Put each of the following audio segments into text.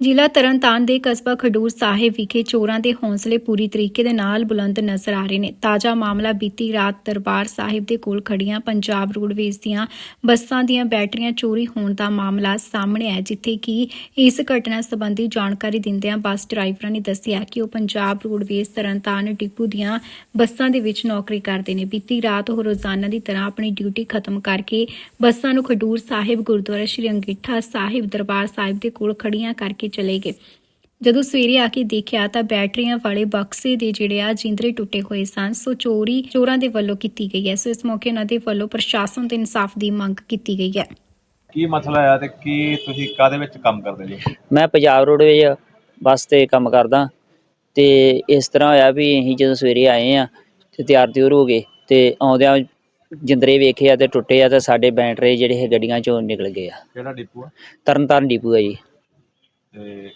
ਜ਼ਿਲ੍ਹਾ ਤਰਨਤਾਰਨ ਦੇ ਕਸਬਾ ਖਡੂਰ ਸਾਹਿਬ ਵਿਖੇ ਚੋਰਾਂ ਦੇ ਹੌਸਲੇ ਪੂਰੀ ਤਰੀਕੇ ਦੇ ਨਾਲ ਬੁਲੰਦ ਨਜ਼ਰ ਆ ਰਹੇ ਨੇ। ਤਾਜ਼ਾ ਮਾਮਲਾ ਬੀਤੀ ਰਾਤ ਦਰਬਾਰ ਸਾਹਿਬ ਦੇ ਕੋਲ ਖੜੀਆਂ ਪੰਜਾਬ ਰੋਡਵੇਜ਼ ਦੀਆਂ ਬੱਸਾਂ ਦੀਆਂ ਬੈਟਰੀਆਂ ਚੋਰੀ ਹੋਣ ਦਾ ਮਾਮਲਾ ਸਾਹਮਣੇ ਆਇਆ, ਜਿੱਥੇ ਕਿ ਇਸ ਘਟਨਾ ਸੰਬੰਧੀ ਜਾਣਕਾਰੀ ਦਿੰਦਿਆਂ ਬੱਸ ਡਰਾਈਵਰਾਂ ਨੇ ਦੱਸਿਆ ਕਿ ਉਹ ਪੰਜਾਬ ਰੋਡਵੇਜ਼ ਤਰਨਤਾਰਨ ਡਿਪੂ ਦੀਆਂ ਬੱਸਾਂ ਦੇ ਵਿੱਚ ਨੌਕਰੀ ਕਰਦੇ ਨੇ। ਬੀਤੀ ਰਾਤ ਉਹ ਰੋਜ਼ਾਨਾ ਦੀ ਤਰ੍ਹਾਂ ਆਪਣੀ ਡਿਊਟੀ ਖਤਮ ਕਰਕੇ ਬੱਸਾਂ ਨੂੰ ਖਡੂਰ ਸਾਹਿਬ, ਗੁਰਦੁਆਰਾ ਸ਼੍ਰੀ ਅੰਗੀਠਾ ਸਾਹਿਬ, ਦਰਬਾਰ ਸਾਹਿਬ ਦੇ ਕੋਲ ਖੜੀਆਂ ਕਰਕੇ ਚਲੇ ਗਏ। ਜਦੋਂ ਸਵੇਰੇ ਆ ਕੇ ਦੇਖਿਆ ਤਾਂ ਬੈਟਰੀਆਂ ਵਾਲੇ ਬਕਸੇ ਦੇ ਜਿਹੜੇ ਆ ਜਿੰਦਰੇ ਟੁੱਟੇ ਹੋਏ ਸਨ ਸੋ ਚੋਰੀ ਚੋਰਾਂ ਦੇ ਵੱਲੋਂ ਕੀਤੀ ਗਈ ਹੈ। ਸੋ ਇਸ ਮੌਕੇ ਉਹਨਾਂ ਦੇ ਵੱਲੋਂ ਪ੍ਰਸ਼ਾਸਨ ਤੋਂ ਇਨਸਾਫ ਦੀ ਮੰਗ ਕੀਤੀ ਗਈ ਹੈ। ਕੀ ਮਸਲਾ ਆ ਤੇ ਕੀ ਤੁਸੀਂ ਕਾਦੇ ਵਿੱਚ ਕੰਮ ਕਰਦੇ ਜੀ? ਮੈਂ ਪੰਜਾਬ ਰੋਡਵੇਜ ਬੱਸ ਤੇ ਕੰਮ ਕਰਦਾ ਤੇ ਇਸ ਤਰ੍ਹਾਂ ਹੋਇਆ ਵੀ ਅਸੀਂ ਜਦੋਂ ਸਵੇਰੇ ਆਏ ਆ ਤੇ ਤਿਆਰ ਤਿਉਰ ਹੋ ਗਏ ਤੇ ਆਉਂਦਿਆਂ ਜਿੰਦਰੇ ਵੇਖੇ ਆ ਤੇ ਟੁੱਟੇ ਆ ਤੇ ਸਾਡੇ ਬੈਟਰੀ ਜਿਹੜੇ ਇਹ ਗੱਡੀਆਂ ਚੋਂ ਨਿਕਲ ਗਏ ਆ। ਕਿਹੜਾ ਡਿਪੂ ਆ? ਤਰਨਤਾਰਨ ਡਿਪੂ ਆ ਜੀ। ਤੇ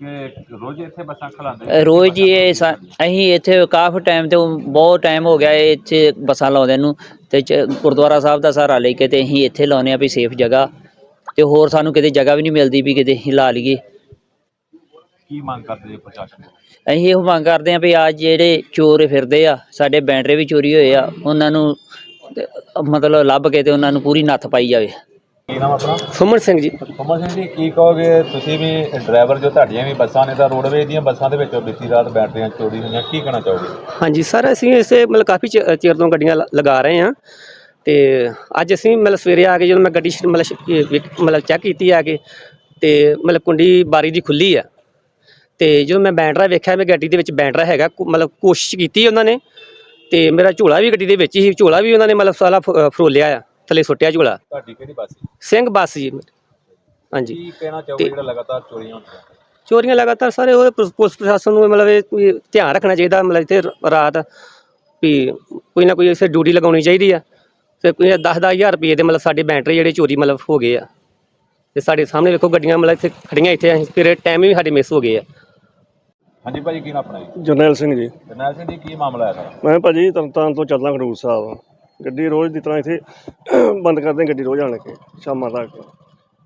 ਕਿ ਰੋਜ਼ ਇੱਥੇ ਬੱਸਾਂ ਖਲਾਉਂਦੇ ਅ, ਰੋਜ਼ ਹੀ ਇਹ ਸਾ- ਅਸੀਂ ਇੱਥੇ ਕਾਫੀ ਟਾਈਮ ਤੇ ਬਹੁਤ ਟਾਈਮ ਹੋ ਗਿਆ ਇਹ ਇੱਥੇ ਬੱਸਾਂ ਲਾਉਂਦੇ ਨੂੰ ਤੇ ਚ- ਗੁਰਦੁਆਰਾ ਸਾਹਿਬ ਦਾ ਸਹਾਰਾ ਲੈ ਕੇ ਤੇ ਅਸੀਂ ਇੱਥੇ ਲਾਉਂਦੇ ਆ ਵੀ ਸੇਫ ਜਗ੍ਹਾ ਤੇ ਹੋਰ ਸਾਨੂੰ ਕਿਤੇ ਜਗ੍ਹਾ ਵੀ ਨਹੀਂ ਮਿਲਦੀ ਵੀ ਕਿਤੇ ਅਸੀਂ ਲਾ ਲਈਏ ਕੀ ਮੰਗ ਕਰਦੇ ਜੀ ਪ੍ਰਸ਼ਾਸਨ ਤੋਂ? ਅਸੀਂ ਇਹੋ ਮੰਗ ਕਰਦੇ ਹਾਂ ਵੀ ਆ ਜਿਹੜੇ ਚੋਰ ਫਿਰਦੇ ਆ ਸਾਡੇ ਬੈਟਰੀ ਵੀ ਚੋਰੀ ਹੋਏ ਆ ਉਹਨਾਂ ਨੂੰ ਤੇ ਮਤਲਬ ਲੱਭ ਕੇ ਤੇ ਉਹਨਾਂ ਨੂੰ ਪੂਰੀ ਨੱਥ ਪਾਈ ਜਾਵੇ ਕੀ ਨਾਮ ਆਪਣਾ? ਸੁਮਨ ਸਿੰਘ ਜੀ। ਕਮਲ ਸਿੰਘ ਜੀ ਕੀ ਕਹੋਗੇ? ਤੁਸੀਂ ਵੀ ਡਰਾਈਵਰ ਜੋ ਤੁਹਾਡੀਆਂ ਵੀ ਬੱਸਾਂ ਨੇ ਤਾਂ ਰੋਡਵੇਜ਼ ਦੀਆਂ ਬੱਸਾਂ ਦੇ ਵਿੱਚੋਂ ਬੀਤੀ ਰਾਤ ਬੈਟਰੀਆਂ ਚੋਰੀ ਹੋਈਆਂ ਕੀ ਕਹਿਣਾ ਚਾਹੋਗੇ? ਹਾਂਜੀ ਸਰ ਅਸੀਂ ਇਸੇ ਮਤਲਬ ਕਾਫੀ ਚਿ- ਚਿਰ ਤੋਂ ਗੱਡੀਆਂ ਲ- ਲਗਾ ਰਹੇ ਹਾਂ ਤੇ ਅੱਜ ਅਸੀਂ ਮਤਲਬ ਸਵੇਰੇ ਆ ਕੇ ਜਦੋਂ ਮੈਂ ਗੱਡੀ ਸ਼- ਮਤਲਬ ਸ਼- ਇਹ ਵੇਖ- ਮਤਲਬ ਚੈੱਕ ਕੀਤੀ ਆ ਕੇ ਤੇ ਮਤਲਬ ਕੁੰਡੀ ਬਾਰੀ ਦੀ ਖੁੱਲੀ ਆ ਤੇ ਜਦੋਂ ਮੈਂ ਬੈਂਡਰਾ ਵੇਖਿਆ ਮੈਂ ਗੱਡੀ ਦੇ ਵਿੱਚ ਬੈਂਡਰਾ ਹੈਗਾ ਕੁ- ਮਤਲਬ ਕੋਸ਼ਿਸ਼ ਕੀਤੀ ਉਹਨਾਂ ਨੇ ਤੇ ਮੇਰਾ ਝੋਲਾ ਵੀ ਗੱਡੀ ਦੇ ਵਿੱਚ ਹੀ ਝੋਲਾ ਵੀ ਉਹਨਾਂ ਨੇ ਮਤਲਬ ਸਾਲਾ ਫ- ਅ, ਫਰੋਲਿਆ ਆ। ਥੱਲੇ ਸੁੱਟਿਆ ਝੋਲਾ। ਤੁਹਾਡੀ ਕਿਹੜੀ ਬੱਸ ਸੀ? ਸਿੰਘ ਬੱਸ ਜੀ ਹਾਂਜੀ। ਕੀ ਕਹਿਣਾ ਚਾਹੋਗੇ ਜਿਹੜਾ ਲਗਾਤਾਰ ਚੋਰੀਆਂ ਹੁੰਦੀਆਂ? ਚੋਰੀਆਂ ਲਗਾਤਾਰ ਸਾਰੇ ਉਹ ਪੁਲਿਸ ਪੁਲਿਸ ਪ੍ਰਸ਼ਾਸਨ ਨੂੰ ਮਤਲਬ ਇਹ ਵੀ ਧਿਆਨ ਰੱਖਣਾ ਚਾਹੀਦਾ ਮਤਲਬ ਇੱਥੇ ਰ- ਰਾਤ ਵੀ ਕੋਈ ਨਾ ਕੋਈ ਇਸੇ ਡਿਊਟੀ ਲਗਾਉਣੀ ਚਾਹੀਦੀ ਆ। ਤੇ ਕੋਈ 10 ਹਜ਼ਾਰ ਰੁਪਏ ਦੇ ਮਤਲਬ ਸਾਡੇ ਬੈਟਰੀ ਜਿਹੜੇ ਚੋਰੀ ਮਤਲਬ ਹੋ ਗਏ ਆ। ਤੇ ਸਾਡੇ ਸਾਹਮਣੇ ਵੇਖੋ ਗੱਡੀਆਂ ਮਤਲਬ ਇੱਥੇ ਖੜੀਆਂ ਇੱਥੇ ਅਸੀਂ ਫਿਰ ਟਾਈਮ ਵੀ ਸਾਡੇ ਮਿਸ ਹੋ ਗਏ ਆ। ਹਾਂਜੀ ਭਾਜੀ ਕੀ ਨਾਮ ਆਪਣਾ ਜੀ? ਜਰਨੈਲ ਸਿੰਘ ਜੀ। ਜਰਨੈਲ ਸਿੰਘ ਜੀ ਕੀ ਮਾਮਲਾ ਹੈ ਸਾਰਾ ਮੈਂ ਭਾਜੀ ਤਰਨਤਾਰਨ ਤੋਂ ਚੱਲਦਾ ਖਡੂਰ ਸਾਹਿਬ। ਗੱਡੀ ਰੋਜ਼ ਦੀ ਤਰ੍ਹਾਂ ਇੱਥੇ ਬੰਦ ਕਰਦੇ ਗੱਡੀ ਰੋਜ਼ ਆਣ ਕੇ ਸ਼ਾਮਾਂ ਤੱਕ।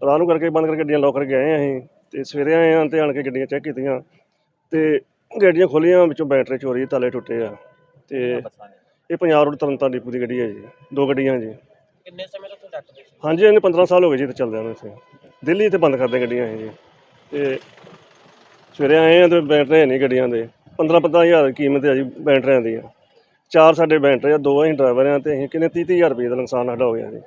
ਰਾਤ ਨੂੰ ਕਰਕੇ ਬੰਦ ਕਰਕੇ ਗੱਡੀਆਂ ਲੋਕ ਕਰਕੇ ਆਏ ਹਾਂ ਅਸੀਂ ਤੇ ਸਵੇਰੇ ਆਏ ਹਾਂ ਤੇ ਆਣ ਕੇ ਗੱਡੀਆਂ ਚੈੱਕ ਕੀਤੀਆਂ। ਤੇ ਗੱਡੀਆਂ ਖੋਲੀਆਂ ਵਿੱਚੋਂ ਬੈਟਰੀ ਚੋਰੀ ਤਾਲੇ ਟੁੱਟੇ ਆ। ਤੇ ਇਹ ਪੰਜਾਬ ਰੋਡ ਤਰਨਤਾਰਨ ਡਿਪੂ ਦੀ ਗੱਡੀ ਹੈ ਜੀ ਦੋ ਗੱਡੀਆਂ ਜੀ। ਕਿੰਨੇ ਸਮੇਂ ਤੋਂ ਡਾਕਟਰ ਹਾਂਜੀ ਇਹਨੇ 15 ਸਾਲ ਹੋ ਗਏ ਜੀ ਇੱਥੇ ਚੱਲਦਿਆਂ ਨੂੰ ਇੱਥੇ। ਦਿੱਲੀ ਇੱਥੇ ਬੰਦ ਕਰਦੇ ਗੱਡੀਆਂ ਇਹ ਜੀ। ਤੇ ਸਵੇਰੇ ਆਏ ਆ ਤੇ ਬੈਟਰੀ ਨਹੀਂ ਗੱਡੀਆਂ ਦੇ। 15 15000 ਦੀ ਕੀਮਤ ਹੈ ਜੀ ਬੈਟਰੀਆਂ ਦੀ। ਚਾਰ ਸਾਡੇ ਬੈਟਰੀ ਆ ਦੋ ਅਸੀਂ ਡਰਾਈਵਰ ਆ ਤੇ ਅਸੀਂ ਕਿੰਨੇ 30 30000 ਰੁਪਏ ਦਾ ਨੁਕਸਾਨ ਸਾਡਾ ਹੋ ਗਿਆ ਜੀ।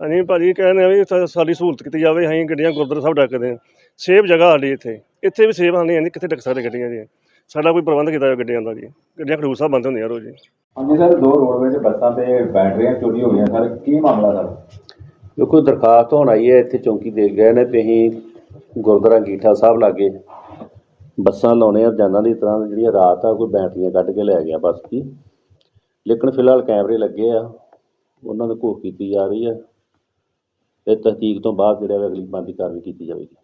ਅਸੀਂ ਭਾਜੀ ਕਹਿੰਦੇ ਆ ਵੀ ਸਾ- ਸਾਡੀ ਸਹੂਲਤ ਕੀਤੀ ਜਾਵੇ ਅਸੀਂ ਗੱਡੀਆਂ ਗੁਰਦੁਆਰਾ ਸਾਹਿਬ ਡੱਕਦੇ ਹਾਂ ਸੇਫ ਜਗ੍ਹਾ ਸਾਡੀ ਇੱਥੇ। ਇੱਥੇ ਵੀ ਸੇਫ ਨਹੀਂ ਆਂਦੀ ਕਿੱਥੇ ਡੱਕ ਸਕਦੇ ਗੱਡੀਆਂ ਜੀ। ਸਾਡਾ ਕੋਈ ਪ੍ਰਬੰਧ ਕੀਤਾ ਜਾਵੇ ਗੱਡੀਆਂ ਦਾ ਜੀ। ਗੱਡੀਆਂ ਖਡੂਰ ਸਾਹਿਬ ਬੰਦ ਹੁੰਦੀਆਂ ਰੋਜ਼ ਜੀ। ਹਾਂਜੀ ਸਰ ਦੋ ਰੋਡਵੇਜ਼ ਬੱਸਾਂ ਤੇ ਬੈਟਰੀਆਂ ਚੋਰੀ ਹੋ ਗਈਆਂ। ਸਰ ਕੀ ਮਾਮਲਾ ਸਰ? ਦੇਖੋ ਦਰਖਾਸਤ ਹੋਣ ਆਈ ਹੈ ਇੱਥੇ ਚੌਂਕੀ ਦੇ ਗਏ ਨੇ ਤੇ ਅਸੀਂ ਗੁਰਦੁਆਰਾ ਗੀਠਾ ਸਾਹਿਬ ਲਾਗੇ। ਬੱਸਾਂ ਲਾਉਣੇ ਆ ਰੋਜ਼ਾਨਾ ਦੀ ਤਰ੍ਹਾਂ, ਜਿਹੜੀਆਂ ਰਾਤ ਆ, ਕੋਈ ਬੈਟਰੀਆਂ ਕੱਢ ਕੇ ਲੈ ਗਿਆ ਬੱਸ ਦੀ। ਲੇਕਿਨ ਫਿਲਹਾਲ ਕੈਮਰੇ ਲੱਗੇ ਆ, ਉਹਨਾਂ ਦੀ ਘੋਖ ਕੀਤੀ ਜਾ ਰਹੀ ਆ। ਤੇ ਤਹਿਕੀਕ ਤੋਂ ਬਾਅਦ ਜਿਹੜਾ ਅਗਲੀ ਬਣਦੀ ਕਾਰਵਾਈ ਕੀਤੀ ਜਾਵੇਗੀ।